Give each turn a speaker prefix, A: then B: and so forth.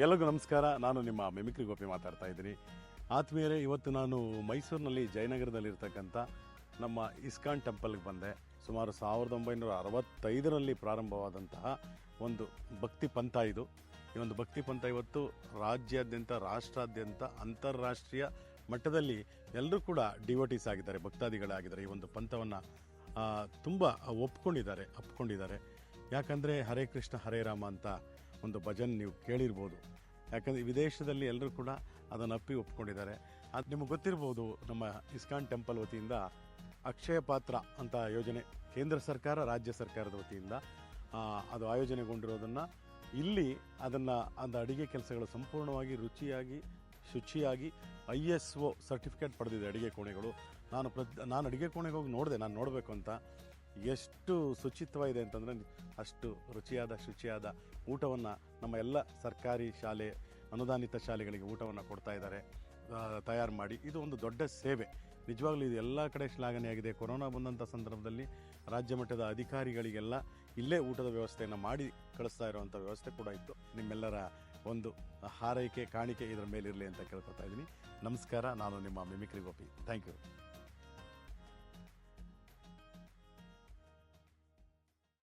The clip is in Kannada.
A: ಎಲ್ಲರಿಗೂ ನಮಸ್ಕಾರ. ನಾನು ನಿಮ್ಮ ಮಿಮಿಕ್ರಿ ಗೋಪಿ ಮಾತಾಡ್ತಾ ಇದ್ದೀನಿ. ಆತ್ಮೀಯರೇ, ಇವತ್ತು ನಾನು ಮೈಸೂರಿನಲ್ಲಿ ಜಯನಗರದಲ್ಲಿರ್ತಕ್ಕಂಥ ನಮ್ಮ ಇಸ್ಕಾನ್ ಟೆಂಪಲ್ಗೆ ಬಂದೆ. ಸುಮಾರು ಸಾವಿರದ ಒಂಬೈನೂರ ಅರವತ್ತೈದರಲ್ಲಿ ಪ್ರಾರಂಭವಾದಂತಹ ಒಂದು ಭಕ್ತಿ ಪಂಥ ಇದು. ಈ ಒಂದು ಭಕ್ತಿ ಪಂಥ ಇವತ್ತು ರಾಜ್ಯಾದ್ಯಂತ, ರಾಷ್ಟ್ರಾದ್ಯಂತ, ಅಂತಾರಾಷ್ಟ್ರೀಯ ಮಟ್ಟದಲ್ಲಿ ಎಲ್ಲರೂ ಕೂಡ ಡಿವೋಟೀಸ್ ಆಗಿದ್ದಾರೆ, ಭಕ್ತಾದಿಗಳಾಗಿದ್ದಾರೆ. ಈ ಒಂದು ಪಂಥವನ್ನು ತುಂಬ ಒಪ್ಕೊಂಡಿದ್ದಾರೆ ಅಪ್ಕೊಂಡಿದ್ದಾರೆ ಯಾಕಂದರೆ ಹರೇ ಕೃಷ್ಣ, ಹರೇ ರಾಮ ಅಂತ ಒಂದು ಭಜನ್ ನೀವು ಕೇಳಿರ್ಬೋದು. ಯಾಕಂದರೆ ವಿದೇಶದಲ್ಲಿ ಎಲ್ಲರೂ ಕೂಡ ಅದನ್ನು ಅಪ್ಪಿ ಒಪ್ಕೊಂಡಿದ್ದಾರೆ. ಅದು ನಿಮಗೆ ಗೊತ್ತಿರ್ಬೋದು, ನಮ್ಮ ಇಸ್ಕಾನ್ ಟೆಂಪಲ್ ವತಿಯಿಂದ ಅಕ್ಷಯ ಪಾತ್ರ ಅಂತ ಯೋಜನೆ ಕೇಂದ್ರ ಸರ್ಕಾರ, ರಾಜ್ಯ ಸರ್ಕಾರದ ವತಿಯಿಂದ ಅದು ಆಯೋಜನೆಗೊಂಡಿರೋದನ್ನು ಇಲ್ಲಿ ಅದನ್ನು, ಅದು ಅಡುಗೆ ಕೆಲಸಗಳು ಸಂಪೂರ್ಣವಾಗಿ ರುಚಿಯಾಗಿ, ಶುಚಿಯಾಗಿ ಐ ಎಸ್ ಒ ಸರ್ಟಿಫಿಕೇಟ್ ಪಡೆದಿದೆ ಅಡುಗೆ ಕೋಣೆಗಳು. ನಾನು ಪ್ರತಿ ನಾನು ಅಡುಗೆ ಕೋಣೆಗೆ ಹೋಗಿ ನೋಡಿದೆ, ನಾನು ನೋಡಬೇಕು ಅಂತ. ಎಷ್ಟು ಶುಚಿತ್ವ ಇದೆ ಅಂತಂದರೆ ಅಷ್ಟು ರುಚಿಯಾದ, ಶುಚಿಯಾದ ಊಟವನ್ನು ನಮ್ಮ ಎಲ್ಲ ಸರ್ಕಾರಿ ಶಾಲೆ, ಅನುದಾನಿತ ಶಾಲೆಗಳಿಗೆ ಊಟವನ್ನು ಕೊಡ್ತಾ ಇದ್ದಾರೆ ತಯಾರು ಮಾಡಿ. ಇದು ಒಂದು ದೊಡ್ಡ ಸೇವೆ. ನಿಜವಾಗ್ಲೂ ಇದು ಎಲ್ಲ ಕಡೆ ಶ್ಲಾಘನೆಯಾಗಿದೆ ಕೊರೋನಾ ಬಂದಂಥ ಸಂದರ್ಭದಲ್ಲಿ ರಾಜ್ಯ ಮಟ್ಟದ ಅಧಿಕಾರಿಗಳಿಗೆಲ್ಲ ಇಲ್ಲೇ ಊಟದ ವ್ಯವಸ್ಥೆಯನ್ನು ಮಾಡಿ ಕಳಿಸ್ತಾ ಇರುವಂಥ ವ್ಯವಸ್ಥೆ ಕೂಡ ಇತ್ತು. ನಿಮ್ಮೆಲ್ಲರ ಒಂದು ಹಾರೈಕೆ, ಕಾಣಿಕೆ ಇದರ ಮೇಲಿರಲಿ ಅಂತ ಕೇಳ್ಕೊತಾ ಇದ್ದೀನಿ. ನಮಸ್ಕಾರ. ನಾನು ನಿಮ್ಮ ಮಿಮಿಕ್ರಿ ಗೋಪಿ. Thank you